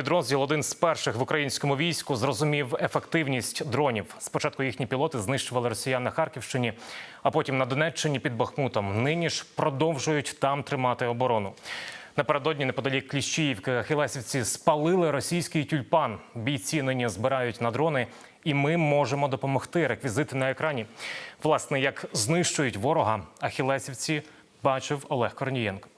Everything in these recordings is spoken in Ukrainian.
Підрозділ один з перших в українському війську зрозумів ефективність дронів. Спочатку їхні пілоти знищували росіян на Харківщині, а потім на Донеччині під Бахмутом. Нині ж продовжують там тримати оборону. Напередодні неподалік Кліщіївки ахілесівці спалили російський тюльпан. Бійці нині збирають на дрони, і ми можемо допомогти. Реквізити на екрані. Власне, як знищують ворога, ахілесівці бачив Олег Корнієнко.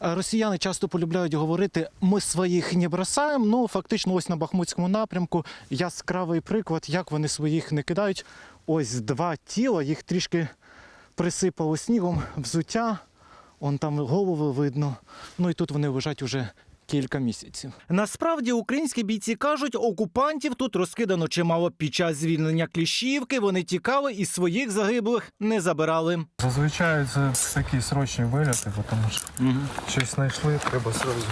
Росіяни часто полюбляють говорити ми своїх не бросаємо. Ну фактично, ось на Бахмутському напрямку яскравий приклад, як вони своїх не кидають. Ось два тіла, їх трішки присипало снігом, взуття. Он там голови видно. Ну і тут вони лежать уже кілька місяців. Насправді українські бійці кажуть, окупантів тут розкидано чимало. Під час звільнення Кліщівки вони тікали і своїх загиблих не забирали. Зазвичай це такі срочні виліти, тому що щось знайшли, треба одразу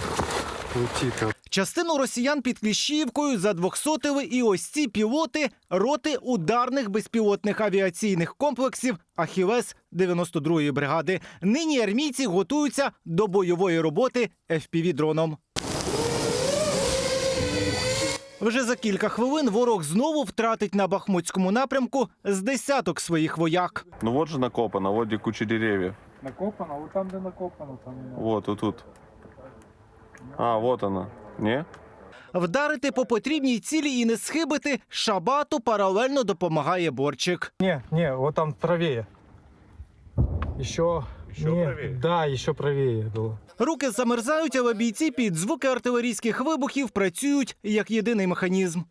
летіти. Частину росіян під Кліщівкою задвохсотили і ось ці пілоти роти ударних безпілотних авіаційних комплексів Ахілес 92-ї бригади. Нині армійці готуються до бойової роботи FPV-дроном. Вже за кілька хвилин ворог знову втратить на Бахмутському напрямку з десяток своїх вояк. Ну вот же накопано, вот где куча деревьев. Накопано, от там, де накопано, там Вот, вот тут. А, вот она. Не? Вдарити по потрібній цілі і не схибити шабату паралельно допомагає борчик. Не, не, вот там правее. Еще, Еще не, правее? Да, еще правее было. Руки замерзають, але бійці під звуки артилерійських вибухів працюють як єдиний механізм.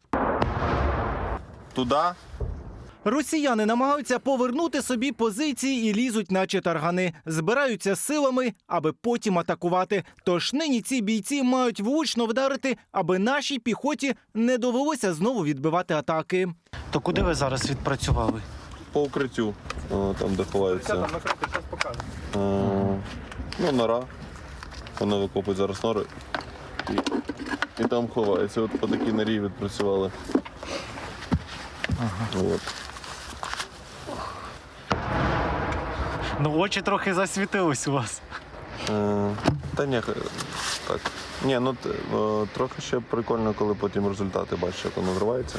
Туда? Росіяни намагаються повернути собі позиції і лізуть, наче таргани, збираються силами, аби потім атакувати. Тож нині ці бійці мають влучно вдарити, аби нашій піхоті не довелося знову відбивати атаки. То куди ви зараз відпрацювали? По укриттю. О, там, де ховаються. Ну, нора. Вони викопують зараз нори. І, і там ховаються. От по такій норі відпрацювали. От. Ну, очі трохи засвітились у вас. Е, Та ні, так. Ні, ну т- е, трохи ще прикольно, коли потім результати бачиш, як воно вривається.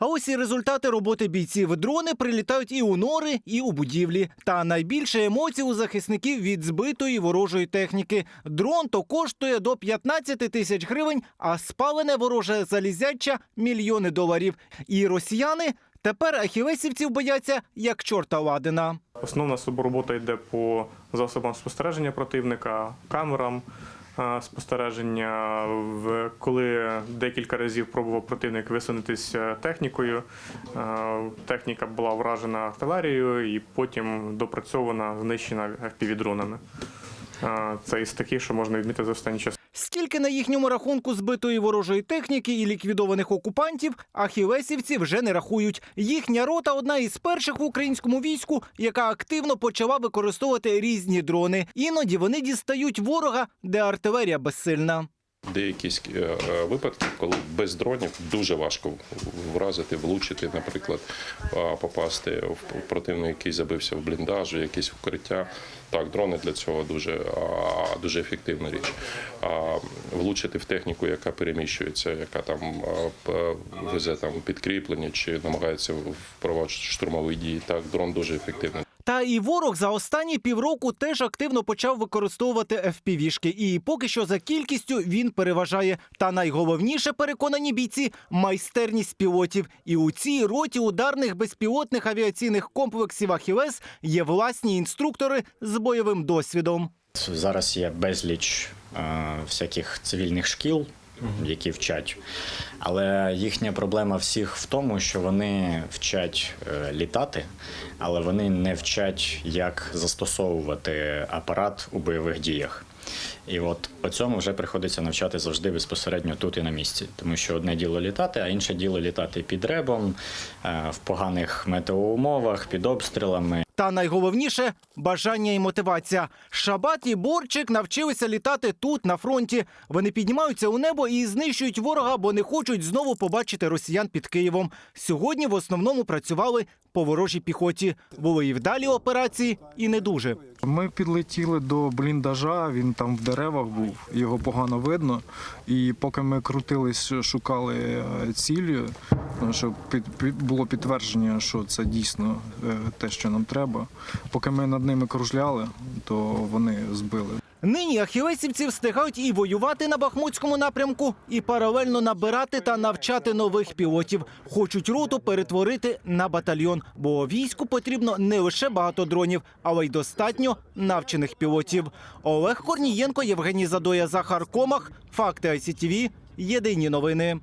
А ось і результати роботи бійців. Дрони прилітають і у нори, і у будівлі. Та найбільше емоцій у захисників від збитої ворожої техніки. Дрон то коштує до 15 тисяч гривень, а спалене вороже залізяча мільйони доларів. І росіяни тепер ахілесівців бояться як чорта ладина. Основна робота йде по засобам спостереження противника, камерам спостереження. В- Коли декілька разів пробував противник висунутися технікою, е, техніка була вражена артилерією і потім допрацьована, знищена FPV-дронами. Е, Це із таких, що можна відмітити за останній час. Скільки на їхньому рахунку збитої ворожої техніки і ліквідованих окупантів, ахілесівці вже не рахують. Їхня рота одна із перших в українському війську, яка активно почала використовувати різні дрони. Іноді вони дістають ворога, де артилерія безсильна. Деякі е, е, випадки, коли без дронів дуже важко вразити, влучити, наприклад, попасти в противника, який забився в бліндажі, якесь укриття. Так, дрони для цього дуже, дуже ефективна річ. А влучити в техніку, яка переміщується, яка там везе там підкріплення чи намагається впроваджувати штурмові дії. Так, дрон дуже ефективний. Та і ворог за останні півроку теж активно почав використовувати FPV-шки. І поки що за кількістю він переважає. Та найголовніше переконані бійці майстерність пілотів. І у цій роті ударних безпілотних авіаційних комплексів Ахілес є власні інструктори з бойовим досвідом. Зараз є безліч е, всяких цивільних шкіл, які вчать. Але їхня проблема всіх в тому, що вони вчать е, літати, але вони не вчать, як застосовувати апарат у бойових діях. І от по цьому вже приходиться навчати завжди безпосередньо тут і на місці. Тому що одне діло літати, а інше діло літати під ребом, е, в поганих метеоумовах, під обстрілами. Та найголовніше бажання і мотивація. Шабат і Борчик навчилися літати тут, на фронті. Вони піднімаються у небо і знищують ворога, бо не хочуть знову побачити росіян під Києвом. Сьогодні в основному працювали по ворожій піхоті. Були і вдалі операції, і не дуже. Ми підлетіли до бліндажа, він там в деревах. Деревах був, його погано видно. І поки ми крутились, шукали ціль, цілі, е, щоб було підтвердження, що це дійсно е, те, що нам треба. Поки ми над ними кружляли, то вони збили. Нині ахілесівці встигають і воювати на Бахмутському напрямку, і паралельно набирати та навчати нових пілотів. Хочуть роту перетворити на батальйон, бо війську потрібно не лише багато дронів, але й достатньо навчених пілотів. Олег Корнієнко, Євгеній Задоя, Захар Комах. Факти ICTV. Єдині новини.